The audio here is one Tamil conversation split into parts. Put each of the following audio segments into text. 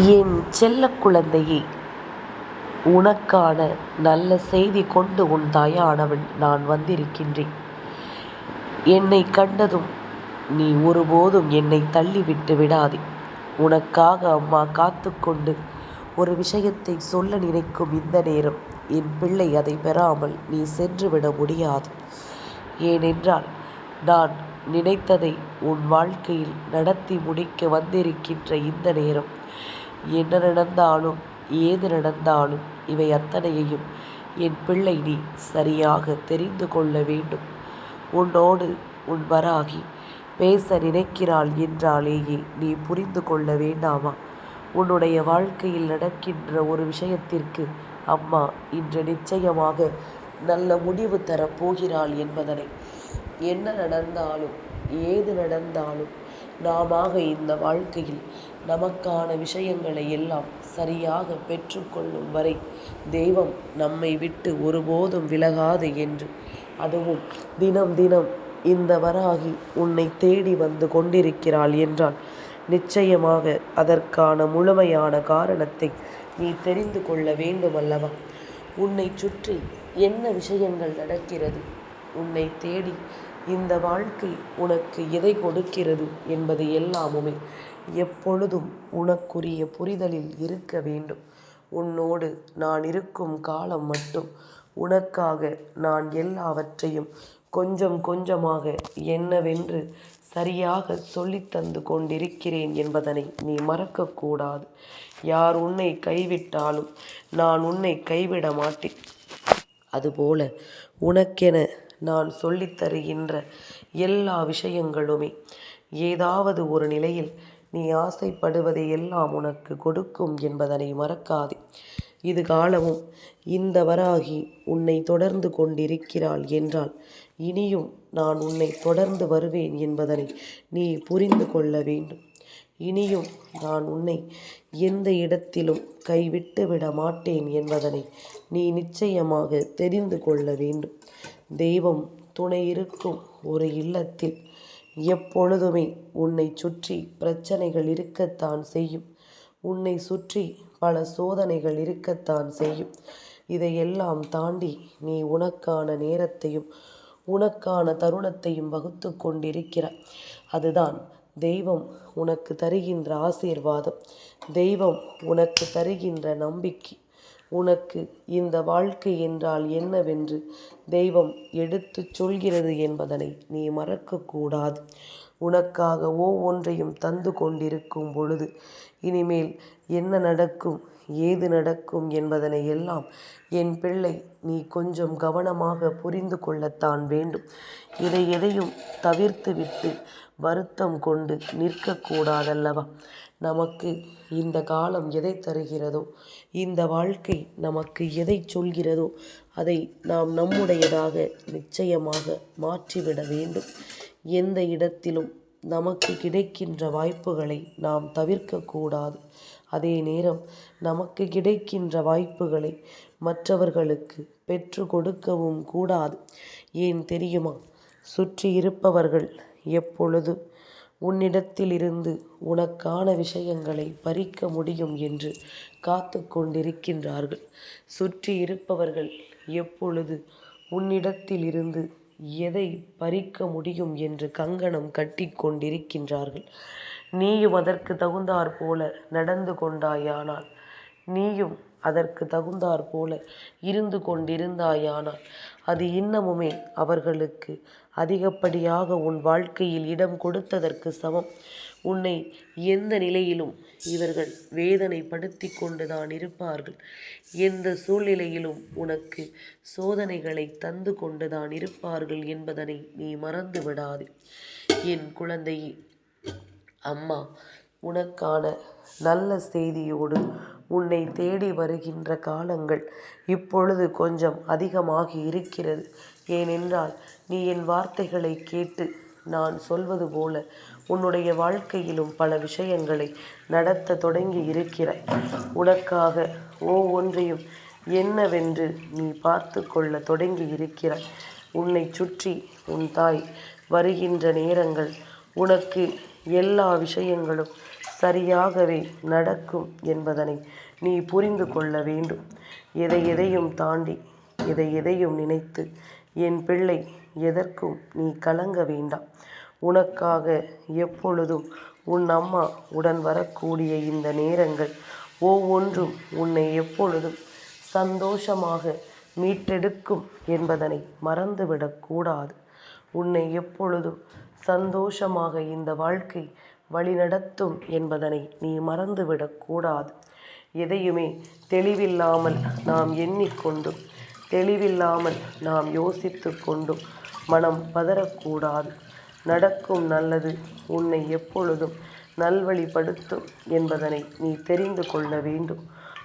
என் செல்ல குழந்தையே உனக்கான நல்ல செய்தி கொண்டு உன் தாயானவள் நான் வந்திருக்கின்றேன். என்னை கண்டதும் நீ ஒருபோதும் என்னை தள்ளிவிட்டு விடாதே. உனக்காக அம்மா காத்துக்கொண்டு ஒரு விஷயத்தை சொல்ல நினைக்கும் இந்த நேரம் என் பிள்ளை அதை பெறாமல் நீ சென்றுவிட முடியாது. ஏனென்றால் நான் நினைத்ததை உன் வாழ்க்கையில் நடத்தி முடிக்க வந்திருக்கின்ற இந்த நேரம் என்ன நடந்தாலும் ஏது நடந்தாலும் இவை அத்தனையையும் என் பிள்ளை நீ சரியாக தெரிந்து கொள்ள வேண்டும். உன்னோடு உன் வராகி பேச நினைக்கிறாள் என்றாலேயே நீ புரிந்து கொள்ள வேண்டாமா? உன்னுடைய வாழ்க்கையில் நடக்கின்ற ஒரு விஷயத்திற்கு அம்மா இன்று நிச்சயமாக நல்ல முடிவு தரப் போகிறாள் என்பதனை. என்ன நடந்தாலும் ஏது நடந்தாலும் நாமாக இந்த வாழ்க்கையில் நமக்கான விஷயங்களை எல்லாம் சரியாக பெற்றுக்கொள்ளும் வரை தெய்வம் நம்மை விட்டு ஒருபோதும் விலகாது என்று. அதுவும் தினம் தினம் இந்த வராகி உன்னை தேடி வந்து கொண்டிருக்கிறாள் என்றால் நிச்சயமாக அதற்கான முழுமையான காரணத்தை நீ தெரிந்து கொள்ள வேண்டும் அல்லவா உன்னை சுற்றி என்ன விஷயங்கள் நடக்கிறது? உன்னை தேடி இந்த வாழ்க்கை உனக்கு எதை கொடுக்கிறது என்பது எல்லாமுமே எப்பொழுதும் உனக்குரிய புரிதலில் இருக்க வேண்டும். உன்னோடு நான் இருக்கும் காலம் மட்டும் உனக்காக நான் எல்லாவற்றையும் கொஞ்சம் கொஞ்சமாக என்னவென்று சரியாக சொல்லித்தந்து கொண்டிருக்கிறேன் என்பதனை நீ மறக்கக்கூடாது யார் உன்னை கைவிட்டாலும் நான் உன்னை கைவிட மாட்டேன். அதுபோல உனக்கென நான் சொல்லித்தருகின்ற எல்லா விஷயங்களுமே ஏதாவது ஒரு நிலையில் நீ ஆசைப்படுவதை எல்லாம் உனக்கு கொடுக்கும் என்பதனை மறக்காதே. இது காலமும் இந்த வராகி உன்னை தொடர்ந்து கொண்டிருக்கிறாள் என்றால் இனியும் நான் உன்னை தொடர்ந்து வருவேன் என்பதனை நீ புரிந்து கொள்ள வேண்டும். இனியும் நான் உன்னை எந்த இடத்திலும் கைவிட்டு விட மாட்டேன் என்பதனை நீ நிச்சயமாக தெரிந்து கொள்ள வேண்டும். தெய்வம் துணை இருக்கும் ஒரு இல்லத்தில் எப்பொழுதுமே உன்னை சுற்றி பிரச்சனைகள் இருக்கத்தான் செய்யும். உன்னை சுற்றி பல சோதனைகள் இருக்கத்தான் செய்யும். இதையெல்லாம் தாண்டி நீ உனக்கான நேரத்தையும் உனக்கான தருணத்தையும் வகுத்து கொண்டிருக்கிறாய். அதுதான் தெய்வம் உனக்கு தருகின்ற ஆசீர்வாதம். தெய்வம் உனக்கு தருகின்ற நம்பிக்கை. உனக்கு இந்த வாழ்க்கை என்றால் என்னவென்று தெய்வம் எடுத்துச் சொல்கிறது என்பதனை நீ மறக்கக்கூடாது. உனக்காக ஒவ்வொன்றையும் தந்து கொண்டிருக்கும் பொழுது இனிமேல் என்ன நடக்கும் ஏது நடக்கும் என்பதனை எல்லாம் என் பிள்ளை நீ கொஞ்சம் கவனமாக புரிந்து கொள்ளத்தான் வேண்டும். இதை எதையும் தவிர்த்துவிட்டு வருத்தம் கொண்டு நிற்கக்கூடாதல்லவா? நமக்கு இந்த காலம் எதை தருகிறதோ? இந்த வாழ்க்கை நமக்கு எதை சொல்கிறதோ? அதை நாம் நம்முடையதாக நிச்சயமாக மாற்றிவிட வேண்டும். எந்த இடத்திலும் நமக்கு கிடைக்கின்ற வாய்ப்புகளை நாம் தவிர்க்கக்கூடாது. அதே நேரம் நமக்கு கிடைக்கின்ற வாய்ப்புகளை மற்றவர்களுக்கு பெற்று கொடுக்கவும் கூடாது. ஏன் தெரியுமா? சுற்றி இருப்பவர்கள் எப்பொழுது உன்னிடத்திலிருந்து உனக்கான விஷயங்களை பறிக்க முடியும் என்று காத்து கொண்டிருக்கின்றார்கள் சுற்றி இருப்பவர்கள் எப்பொழுது உன்னிடத்திலிருந்து எதை பறிக்க முடியும் என்று கங்கணம் கட்டி கொண்டிருக்கின்றார்கள். நீயும் அதற்கு தகுந்தாற் போல நடந்து கொண்டாயானால் நீயும் அதற்கு தகுந்தாற் போல இருந்து கொண்டிருந்தாயானால் அது இன்னமுமே அவர்களுக்கு அதிகப்படியாக உன் வாழ்க்கையில் இடம் கொடுத்ததற்கு சமம். உன்னை எந்த நிலையிலும் இவர்கள் வேதனைப்படுத்தி கொண்டு தான் இருப்பார்கள். எந்த சூழ்நிலையிலும் உனக்கு சோதனைகளை தந்து கொண்டு தான் இருப்பார்கள் என்பதனை நீ மறந்து விடாதே என் குழந்தையே அம்மா உனக்கான நல்ல செய்தியோடு உன்னை தேடி வருகின்ற காலங்கள் இப்பொழுது கொஞ்சம் அதிகமாகி இருக்கிறது. ஏனென்றால் நீ என் வார்த்தைகளை கேட்டு நான் சொல்வது போல உன்னுடைய வாழ்க்கையிலும் பல விஷயங்களை நடத்த தொடங்கி இருக்கிறாய். உனக்காக ஒவ்வொன்றையும் என்னவென்று நீ பார்த்து கொள்ள தொடங்கி இருக்கிறாய். உன்னை சுற்றி உன் தாய் வருகின்ற நேரங்கள் உனக்கு எல்லா விஷயங்களும் சரியாகவே நடக்கும் என்பதனை நீ புரிந்து கொள்ள வேண்டும். எதை எதையும் தாண்டி எதை எதையும் நினைத்து என் பிள்ளை எதற்கும் நீ கலங்க வேண்டாம்? உனக்காக எப்பொழுதும் உன் அம்மா உடன் வரக்கூடிய இந்த நேரங்கள் ஒவ்வொன்றும் உன்னை எப்பொழுதும் சந்தோஷமாக மீட்டெடுக்கும் என்பதனை மறந்துவிடக்கூடாது உன்னை எப்பொழுதும் சந்தோஷமாக இந்த வாழ்க்கை வழிநடத்தும் என்பதனை நீ மறந்துவிடக்கூடாது எதையுமே தெளிவில்லாமல் நாம் எண்ணிக்கொண்டும் தெளிவில்லாமல் நாம் யோசித்து கொண்டும் மனம் பதறக்கூடாது. நடக்கும் நல்லது உன்னை எப்பொழுதும் நல்வழிப்படுத்தும் என்பதனை நீ தெரிந்து கொள்ள வேண்டும்.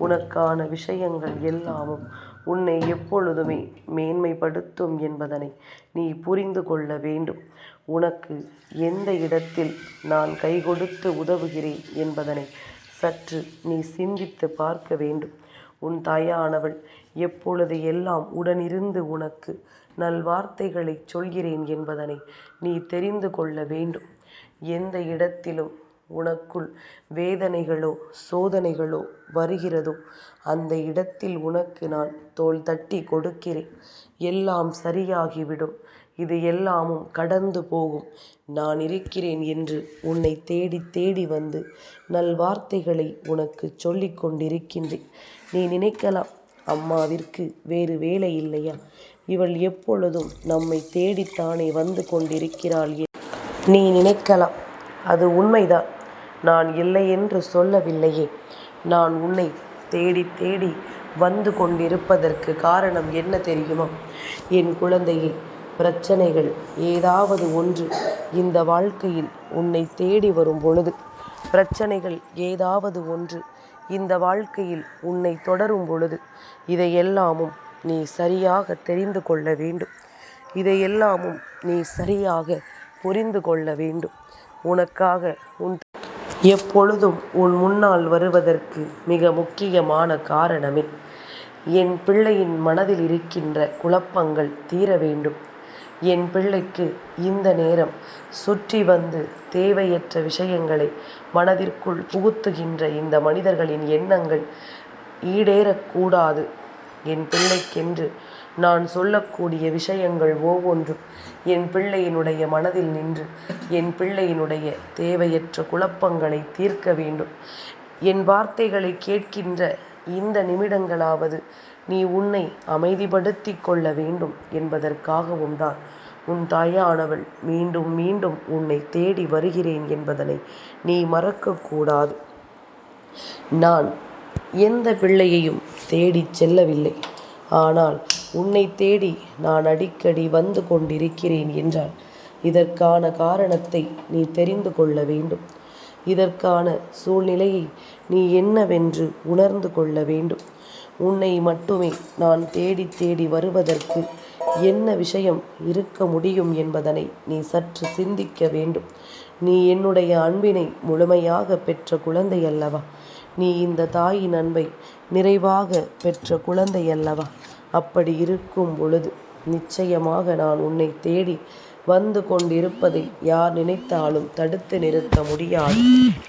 உனக்கான விஷயங்கள் எல்லாமும் உன்னை எப்பொழுதுமே மேன்மைப்படுத்தும் என்பதனை நீ புரிந்து கொள்ள வேண்டும். உனக்கு எந்த இடத்தில் நான் கை கொடுத்து உதவுகிறேன் என்பதனை சற்று நீ சிந்தித்து பார்க்க வேண்டும். உன் தாயானவள் எப்பொழுது எல்லாம் உடனிருந்து உனக்கு நல்வார்த்தைகளை சொல்கிறேன் என்பதனை நீ தெரிந்து கொள்ள வேண்டும். எந்த இடத்திலும் உனக்குள் வேதனைகளோ சோதனைகளோ வருகிறதோ அந்த இடத்தில் உனக்கு நான் தோல் தட்டி கொடுக்கிறேன். எல்லாம் சரியாகிவிடும். இது எல்லாமும் கடந்து போகும். நான் இருக்கிறேன் என்று உன்னை தேடி தேடி வந்து நல்வார்த்தைகளை உனக்கு சொல்லிக் கொண்டிருக்கின்றேன். நீ நினைக்கலாம் அம்மாவிற்கு வேறு வேலை இல்லையா? இவள் எப்பொழுதும் நம்மை தேடித்தானே வந்து கொண்டிருக்கிறாள் நீ நினைக்கலாம் அது உண்மைதான். நான் இல்லை என்று சொல்லவில்லையே. நான் உன்னை தேடி தேடி வந்து கொண்டிருப்பதற்கு காரணம் என்ன தெரியுமா? என் குழந்தையே பிரச்சனைகள் ஏதாவது ஒன்று இந்த வாழ்க்கையில் உன்னை தேடி வரும் பொழுது. பிரச்சனைகள் ஏதாவது ஒன்று இந்த வாழ்க்கையில் உன்னை தொடரும் பொழுது. இதையெல்லாமும் நீ சரியாக தெரிந்து கொள்ள வேண்டும். இதையெல்லாமும் நீ சரியாக புரிந்து கொள்ள வேண்டும். உனக்காக உன் எப்பொழுதும் உன் முன்னால் வருவதற்கு மிக முக்கியமான காரணமே என் பிள்ளையின் மனதில் இருக்கின்ற குழப்பங்கள் தீர வேண்டும். என் பிள்ளைக்கு இந்த நேரம் சுற்றி வந்து தேவையற்ற விஷயங்களை மனதிற்குள் புகுத்துகின்ற இந்த மனிதர்களின் எண்ணங்கள் ஈடேறக்கூடாது. என் பிள்ளைக்கென்று நான் சொல்லக்கூடிய விஷயங்கள் ஒவ்வொன்றும் என் பிள்ளையினுடைய மனதில் நின்று என் பிள்ளையினுடைய தேவையற்ற குழப்பங்களை தீர்க்க வேண்டும். என் வார்த்தைகளை கேட்கின்ற இந்த நிமிடங்களாவது நீ உன்னை அமைதிப்படுத்தி கொள்ள வேண்டும் என்பதற்காகவும் தான் உன் தாயானவள் மீண்டும் மீண்டும் உன்னை தேடி வருகிறேன் என்பதனை நீ மறக்கக்கூடாது. நான் எந்த பிள்ளையையும் தேடிச் செல்லவில்லை. ஆனால் உன்னை தேடி நான் அடிக்கடி வந்து கொண்டிருக்கிறேன் என்றால் இதற்கான காரணத்தை நீ தெரிந்து கொள்ள வேண்டும். இதற்கான சூழ்நிலையை நீ என்னவென்று உணர்ந்து கொள்ள வேண்டும். உன்னை மட்டுமே நான் தேடி தேடி வருவதற்கு என்ன விஷயம் இருக்க முடியும் என்பதனை நீ சற்று சிந்திக்க வேண்டும். நீ என்னுடைய அன்பினை முழுமையாக பெற்ற குழந்தை அல்லவா? நீ இந்த தாயின் அன்பை நிறைவாக பெற்ற குழந்தை அல்லவா அப்படி இருக்கும் பொழுது நிச்சயமாக நான் உன்னை தேடி வந்து கொண்டிருப்பதை யார் நினைத்தாலும் தடுத்து நிறுத்த முடியாது.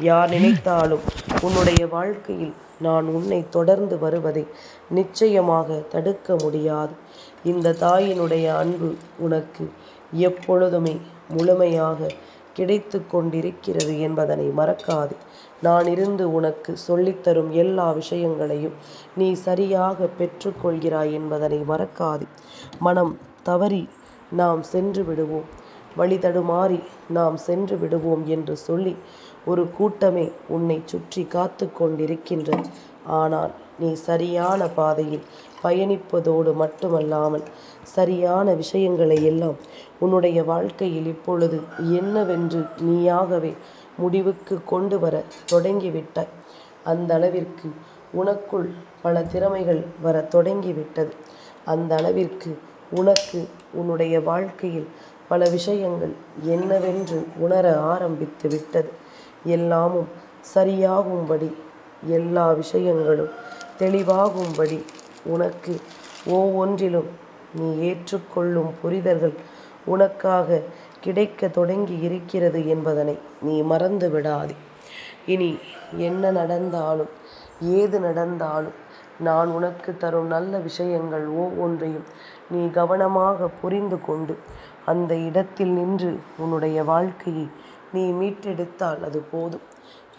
யார் நினைத்தாலும் உன்னுடைய வாழ்க்கையில் நான் உன்னை தொடர்ந்து வருவதை நிச்சயமாக தடுக்க முடியாது. இந்த தாயினுடைய அன்பு உனக்கு எப்பொழுதுமே முழுமையாக கிடைத்து கொண்டிருக்கிறது என்பதனை மறக்காது. நான் இருந்து உனக்கு சொல்லித்தரும் எல்லா விஷயங்களையும் நீ சரியாக பெற்றுக்கொள்கிறாய் என்பதனை மறக்காது. மனம் தவறி நாம் சென்று விடுவோம். வழி தடுமாறி நாம் சென்று விடுவோம் என்று சொல்லி ஒரு கூட்டமே உன்னை சுற்றி காத்து கொண்டிருக்கின்றது. ஆனால் நீ சரியான பாதையில் பயணிப்பதோடு மட்டுமல்லாமல் சரியான விஷயங்களை எல்லாம் உன்னுடைய வாழ்க்கையில் இப்பொழுது என்னவென்று நீயாகவே முடிவுக்கு கொண்டு வர தொடங்கிவிட்டாய் அந்த அளவிற்கு உனக்குள் பல திறமைகள் வர தொடங்கிவிட்டது. அந்த அளவிற்கு உனக்கு உன்னுடைய வாழ்க்கையில் பல விஷயங்கள் என்னவென்று உணர ஆரம்பித்து விட்டது. எல்லாமும் சரியாகும்படி எல்லா விஷயங்களும் தெளிவாகும்படி உனக்கு ஒவ்வொன்றிலும் நீ ஏற்றுக்கொள்ளும் புரிதல்கள் உனக்காக கிடைக்க தொடங்கி இருக்கிறது என்பதனை நீ மறந்து விடாதே. இனி என்ன நடந்தாலும் ஏது நடந்தாலும் நான் உனக்கு தரும் நல்ல விஷயங்கள் ஒவ்வொன்றையும் நீ கவனமாக புரிந்து கொண்டு அந்த இடத்தில் நின்று உன்னுடைய வாழ்க்கையை நீ மீட்டெடுத்தால் அது போதும்.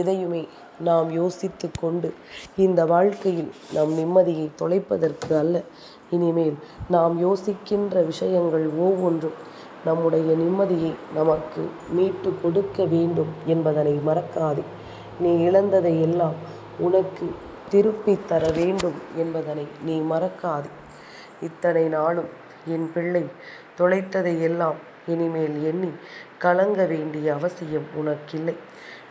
எதையுமே நாம் யோசித்து கொண்டு இந்த வாழ்க்கையில் நம் நிம்மதியை தொலைப்பதற்கு அல்ல. இனிமேல் நாம் யோசிக்கின்ற விஷயங்கள் ஒவ்வொன்றும் நம்முடைய நிம்மதியை நமக்கு மீட்டு கொடுக்க வேண்டும் என்பதனை மறக்காதே. நீ இழந்ததை எல்லாம் உனக்கு திருப்பி தர வேண்டும் என்பதனை நீ மறக்காதே. இத்தனை நாளும் என் பிள்ளை தொலைத்ததை எல்லாம் இனிமேல் எண்ணி கலங்க வேண்டிய அவசியம் உனக்கில்லை.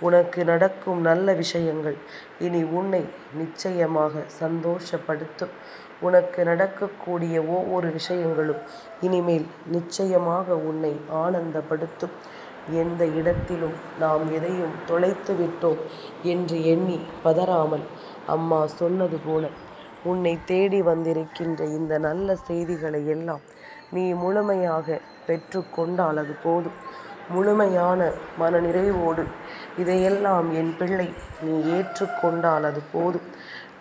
உனக்கு நடக்கும் நல்ல விஷயங்கள் இனி உன்னை நிச்சயமாக சந்தோஷப்படுத்தும். உனக்கு நடக்கக்கூடிய ஒவ்வொரு விஷயங்களும் இனிமேல் நிச்சயமாக உன்னை ஆனந்தப்படுத்தும். எந்த இடத்திலும் நாம் எதையும் தொலைத்து விட்டோம் என்று எண்ணி பதறாமல் அம்மா சொன்னது போல உன்னை தேடி வந்திருக்கின்ற இந்த நல்ல செய்திகளை எல்லாம் நீ முழுமையாக பெற்றுக்கொண்டால் அது போதும். முழுமையான மனநிறைவோடு இதையெல்லாம் என் பிள்ளை நீ ஏற்றுக்கொண்டால் அது போதும்.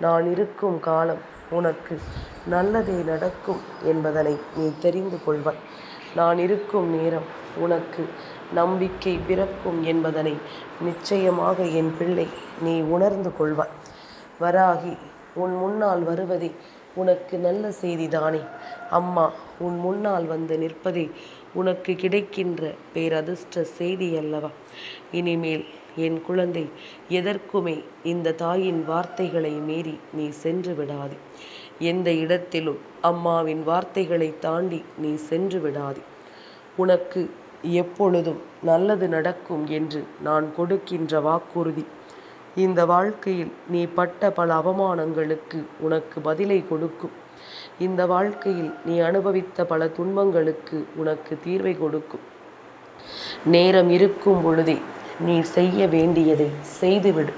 நான் இருக்கும் காலம் உனக்கு நல்லதே நடக்கும் என்பதனை நீ தெரிந்து கொள்வாய். நான் இருக்கும் நேரம் உனக்கு நம்பிக்கை பிறக்கும் என்பதனை நிச்சயமாக என் பிள்ளை நீ உணர்ந்து கொள்வாய். வராகி உன் முன்னால் வருவதே உனக்கு நல்ல செய்திதானே அம்மா உன் முன்னால் வந்து நிற்பதே உனக்கு கிடைக்கின்ற பேரதிர்ஷ்ட செய்தி அல்லவா? இனிமேல் என் குழந்தை எதற்குமே இந்த தாயின் வார்த்தைகளை மீறி நீ சென்று விடாதே. எந்த இடத்திலும் அம்மாவின் வார்த்தைகளை தாண்டி நீ சென்று விடாதே. உனக்கு எப்பொழுதும் நல்லது நடக்கும் என்று நான் கொடுக்கின்ற வாக்குறுதி. இந்த வாழ்க்கையில் நீ பட்ட பல அவமானங்களுக்கு உனக்கு பதிலை கொடுக்கும். இந்த வாழ்க்கையில் நீ அனுபவித்த பல துன்பங்களுக்கு உனக்கு தீர்வை கொடுக்கும். நேரம் இருக்கும் பொழுதே நீ செய்ய வேண்டியதை செய்துவிடு.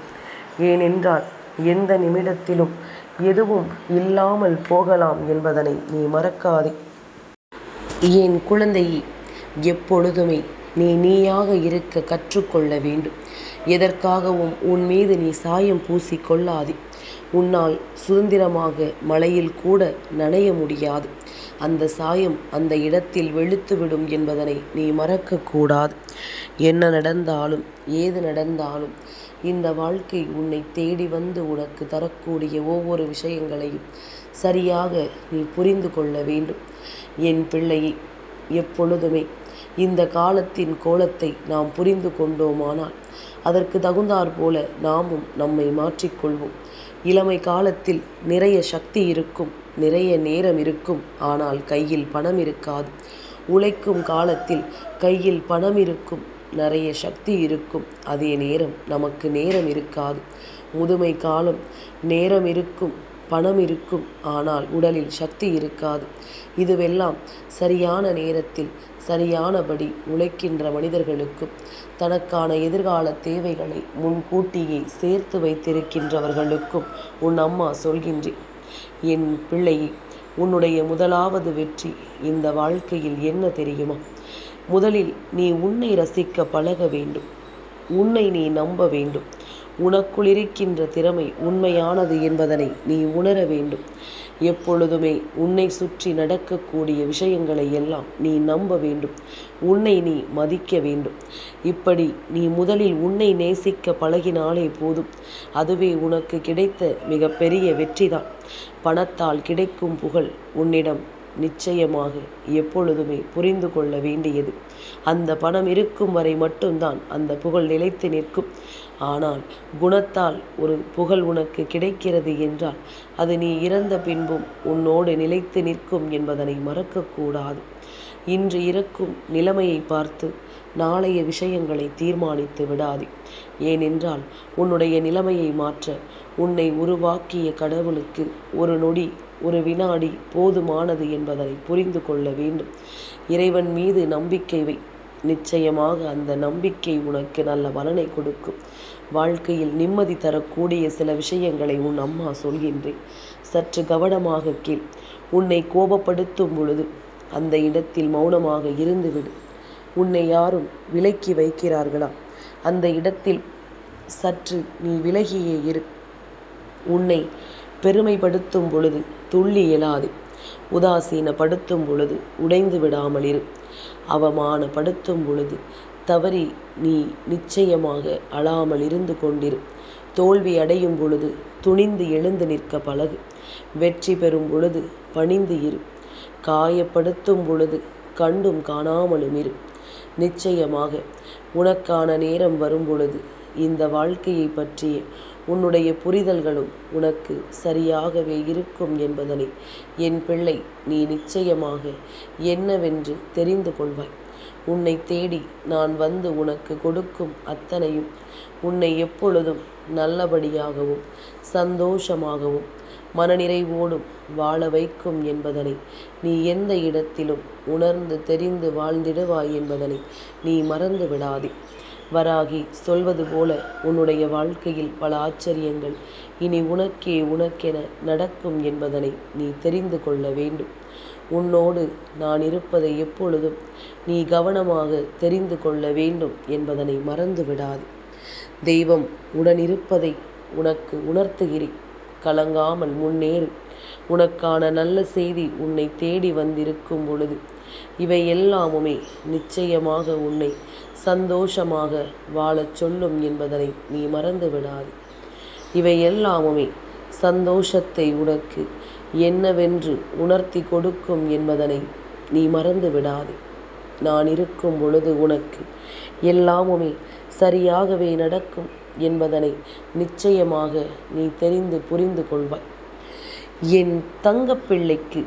ஏனென்றால் எந்த நிமிடத்திலும் எதுவும் இல்லாமல் போகலாம் என்பதனை நீ மறக்காதே. என் குழந்தையை எப்பொழுதுமே நீ நீயாக இருக்க கற்றுக்கொள்ள வேண்டும். எதற்காகவும் உன் மீது நீ சாயம் பூசி கொள்ளாதே. உன்னால் சுதந்திரமாக மழையில் கூட நனைய முடியாது. அந்த சாயம் அந்த இடத்தில் வெளுத்துவிடும் என்பதனை நீ மறக்கக்கூடாது என்ன நடந்தாலும் ஏது நடந்தாலும் இந்த வாழ்க்கை உன்னை தேடி வந்து உனக்கு தரக்கூடிய ஒவ்வொரு விஷயங்களையும் சரியாக நீ புரிந்து கொள்ள வேண்டும். என் பிள்ளையை எப்பொழுதுமே இந்த காலத்தின் கோலத்தை நாம் புரிந்து கொண்டோமானால் அதற்கு தகுந்தாற் போல நாமும் நம்மை மாற்றிக்கொள்வோம். இளமை காலத்தில் நிறைய சக்தி இருக்கும் நிறைய நேரம் இருக்கும். ஆனால் கையில் பணம் இருக்காது. உழைக்கும் காலத்தில் கையில் பணம் இருக்கும் நிறைய சக்தி இருக்கும். அதே நேரம் நமக்கு நேரம் இருக்காது. முதுமை காலம் நேரம் இருக்கும் பணம் இருக்கும். ஆனால் உடலில் சக்தி இருக்காது. இதுவெல்லாம் சரியான நேரத்தில் சரியானபடி உழைக்கின்ற மனிதர்களுக்கும் தனக்கான எதிர்கால தேவைகளை முன்கூட்டியே சேர்த்து வைத்திருக்கின்றவர்களுக்கும் உன் அம்மா சொல்கின்றேன் என் பிள்ளையை உன்னுடைய முதலாவது வெற்றி இந்த வாழ்க்கையில் என்ன தெரியுமா? முதலில் நீ உன்னை ரசிக்க பழக வேண்டும். உன்னை நீ நம்ப வேண்டும். உனக்குள் இருக்கின்ற திறமை உண்மையானது என்பதனை நீ உணர வேண்டும். எப்பொழுதுமே உன்னை சுற்றி நடக்கக்கூடிய விஷயங்களை எல்லாம் நீ நம்ப வேண்டும். உன்னை நீ மதிக்க வேண்டும். இப்படி நீ முதலில் உன்னை நேசிக்க பழகினாலே போதும். அதுவே உனக்கு கிடைத்த மிகப்பெரிய வெற்றிதான். பணத்தால் கிடைக்கும் புகழ் உன்னிடம் நிச்சயமாக எப்பொழுதுமே புரிந்து கொள்ள வேண்டியது. அந்த பணம் இருக்கும் வரை மட்டும்தான் அந்த புகழ் நிலைத்து நிற்கும். ஆனால் குணத்தால் ஒரு புகழ் உனக்கு கிடைக்கிறது என்றால் அது நீ இறந்த பின்பும் உன்னோடு நிலைத்து நிற்கும் என்பதனை மறக்கக்கூடாது. இன்று இருக்கும் நிலைமையை பார்த்து நாளைய விஷயங்களை தீர்மானித்து விடாதே. ஏனென்றால் உன்னுடைய நிலைமையை மாற்ற உன்னை உருவாக்கிய கடவுளுக்கு ஒரு நொடி ஒரு வினாடி போதுமானது என்பதனை புரிந்து கொள்ள வேண்டும். இறைவன் மீது நம்பிக்கை வை. நிச்சயமாக அந்த நம்பிக்கை உனக்கு நல்ல பலனை கொடுக்கும். வாழ்க்கையில் நிம்மதி தரக்கூடிய சில விஷயங்களை உன் அம்மா சொல்கின்றேன் சற்று கவனமாக கேள். உன்னை கோபப்படுத்தும் பொழுது அந்த இடத்தில் மௌனமாக இருந்துவிடு. உன்னை யாரும் விலக்கி வைக்கிறார்களா? அந்த இடத்தில் சற்று நீ விலகியே இரு. உன்னை பெருமைப்படுத்தும் பொழுது துள்ளி எழாது. உதாசீனப்படுத்தும் பொழுது உடைந்து விடாமல் இரு. அவமானப்படுத்தும் பொழுது தவறி நீ நிச்சயமாக அழாமல் இருந்து கொண்டிரு. தோல்வி அடையும் பொழுது துணிந்து எழுந்து நிற்க பழகு. வெற்றி பெறும் பொழுது பணிந்து இரு. காயப்படுத்தும் பொழுது கண்டும் காணாமலும் இரு. நிச்சயமாக உனக்கான நேரம் வரும் பொழுது இந்த வாழ்க்கையை பற்றிய உன்னுடைய புரிதல்களும் உனக்கு சரியாகவே இருக்கும் என்பதனை என் பிள்ளை நீ நிச்சயமாக என்னவென்று தெரிந்து கொள்வாய். உன்னை தேடி நான் வந்து உனக்கு கொடுக்கும் அத்தனையும் உன்னை எப்பொழுதும் நல்லபடியாகவும் சந்தோஷமாகவும் மனநிறைவோடும் வாழ வைக்கும் என்பதனை நீ எந்த இடத்திலும் உணர்ந்து தெரிந்து வாழ்ந்திடுவாய் என்பதனை நீ மறந்து விடாதே வராகி சொல்வது போல உன்னுடைய வாழ்க்கையில் பல ஆச்சரியங்கள். இனி உனக்கே உனக்கென நடக்கும் என்பதனை நீ தெரிந்து கொள்ள வேண்டும். உன்னோடு நான் இருப்பதை எப்பொழுதும் நீ கவனமாக தெரிந்து கொள்ள வேண்டும் என்பதனை மறந்து விடாது தெய்வம் உடனிருப்பதை உனக்கு உணர்த்துகிறேன். கலங்காமல் முன்னேறு. உனக்கான நல்ல செய்தி உன்னை தேடி வந்திருக்கும் பொழுது இவை எல்லாமுமே நிச்சயமாக உன்னை சந்தோஷமாக வாழச் சொல்லும் என்பதனை நீ மறந்து விடாது இவை எல்லாமுமே சந்தோஷத்தை உனக்கு என்னவென்று உணர்த்தி கொடுக்கும் என்பதனை நீ மறந்து விடாதே நான் இருக்கும் பொழுது உனக்கு எல்லாமுமே சரியாகவே நடக்கும் என்பதனை நிச்சயமாக நீ தெரிந்து புரிந்து கொள்வாய். என் தங்கப்பிள்ளைக்கு